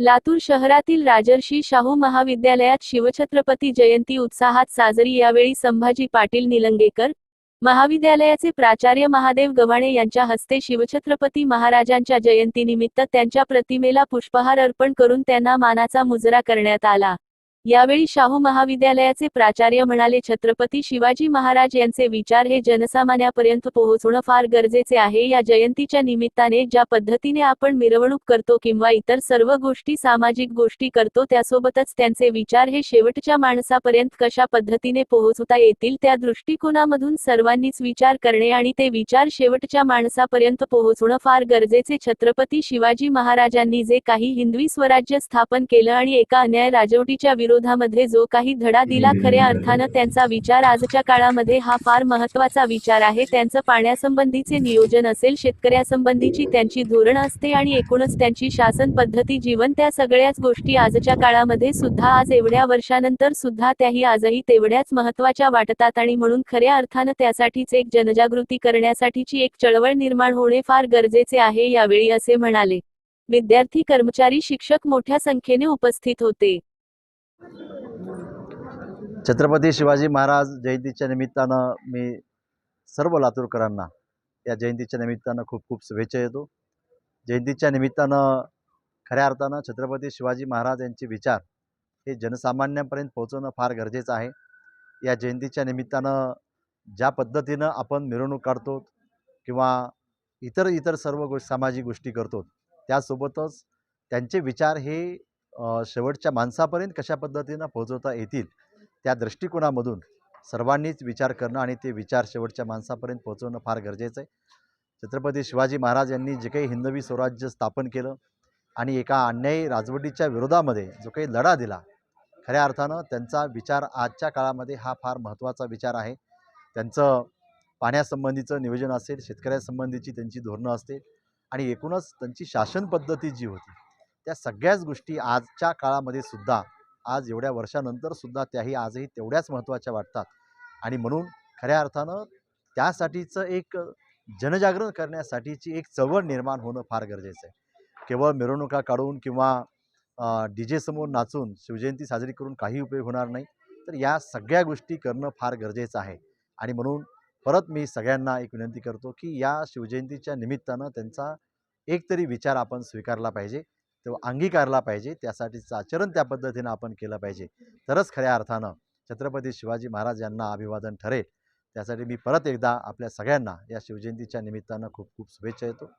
लातूर शहरातील राजर्षी शाहू महाविद्यालयात शिवछत्रपती जयंती उत्साहात साजरी यावेळी संभाजी पाटील निलंगेकर महाविद्यालयाचे प्राचार्य महादेव गव्हाणे यांच्या हस्ते शिवछत्रपती महाराजांच्या जयंतीनिमित्त त्यांच्या प्रतिमेला पुष्पहार अर्पण करून त्यांना मानाचा मुजरा करण्यात आला. यावेळी शाहू महाविद्यालयाचे प्राचार्य म्हणाले छत्रपती शिवाजी महाराज यांचे विचार हे जनसामान्यापर्यंत पोहोचणं फार गरजेचे आहे. या जयंतीच्या निमित्ताने ज्या पद्धतीने आपण मिरवणूक करतो किंवा इतर सर्व गोष्टी सामाजिक गोष्टी करतो त्यासोबतच त्यांचे विचार हे शेवटच्या माणसापर्यंत कशा पद्धतीने पोहोचवता येतील त्या दृष्टिकोनामधून सर्वांनीच विचार करणे आणि ते विचार शेवटच्या माणसापर्यंत पोहोचणं फार गरजेचे. छत्रपती शिवाजी महाराजांनी जे काही हिंदवी स्वराज्य स्थापन केलं आणि एका अन्याय राजवटीच्या विरोधामध्ये जो काही धडा दिला खऱ्या अर्थानं त्यांचा विचार आजच्या काळामध्ये हा फार महत्त्वाचा विचार आहे. त्यांचं पाण्यासंबंधीचे नियोजन असेल शेतकऱ्यासंबंधीची त्यांची धोरण असते आणि एकूणच त्यांची शासन पद्धती जीवन त्या सगळ्याच गोष्टी आजच्या काळामध्ये सुद्धा आज एवढ्या वर्षानंतर सुद्धा त्याही आजही तेवढ्याच महत्त्वाच्या वाटतात आणि म्हणून खऱ्या अर्थानं त्यासाठीच एक जनजागृती करण्यासाठीची एक चळवळ निर्माण होणे फार गरजेचे आहे यावेळी असे म्हणाले. विद्यार्थी कर्मचारी शिक्षक मोठ्या संख्येने उपस्थित होते. छत्रपती शिवाजी महाराज जयंतीच्या निमित्तानं मी सर्व लातूरकरांना या जयंतीच्या निमित्तानं खूप खूप शुभेच्छा देतो. जयंतीच्या निमित्तानं खऱ्या अर्थानं छत्रपती शिवाजी महाराज यांचे विचार हे जनसामान्यांपर्यंत पोहोचवणं फार गरजेचं आहे. या जयंतीच्या निमित्तानं ज्या पद्धतीनं आपण मिरवणूक काढतो किंवा इतर इतर सर्व गो सामाजिक गोष्टी करतो त्यासोबतच त्यांचे विचार हे शेवटच्या माणसापर्यंत कशा पद्धतीनं पोहोचवता येतील त्या दृष्टिकोनामधून सर्वांनीच विचार करणं आणि ते विचार शेवटच्या माणसापर्यंत पोहोचवणं फार गरजेचं आहे. छत्रपती शिवाजी महाराज यांनी जे काही हिंदवी स्वराज्य स्थापन केलं आणि एका अन्यायी राजवटीच्या विरोधामध्ये जो काही लढा दिला खऱ्या अर्थानं त्यांचा विचार आजच्या काळामध्ये हा फार महत्त्वाचा विचार आहे. त्यांचं पाण्यासंबंधीचं नियोजन असेल शेतकऱ्यासंबंधीची त्यांची धोरणं असतील आणि एकूणच त्यांची शासन पद्धती जी होती त्या सगळ्याच गोष्टी आजच्या काळामध्ये सुद्धा आज एवढ्या वर्षानंतर सुद्धा त्याही आजही तेवढ्याच महत्त्वाच्या वाटतात. आणि म्हणून खऱ्या अर्थानं त्यासाठीचं एक जनजागरण करण्यासाठीची एक चळवळ निर्माण होणं फार गरजेचं आहे. केवळ मिरवणुका काढून किंवा डी जेसमोर नाचून शिवजयंती साजरी करून काही उपयोग होणार नाही तर या सगळ्या गोष्टी करणं फार गरजेचं आहे. आणि म्हणून परत मी सगळ्यांना एक विनंती करतो की या शिवजयंतीच्या निमित्तानं त्यांचा एक तरी विचार आपण स्वीकारला पाहिजे. तो अंगीकारला पाहिजे. त्यासाठीचं आचरण त्या पद्धतीनं आपण केलं पाहिजे. तरच खऱ्या अर्थानं छत्रपती शिवाजी महाराज यांना अभिवादन ठरेल. त्यासाठी मी परत एकदा आपल्या सगळ्यांना या शिवजयंतीच्या निमित्तानं खूप खूप शुभेच्छा येतो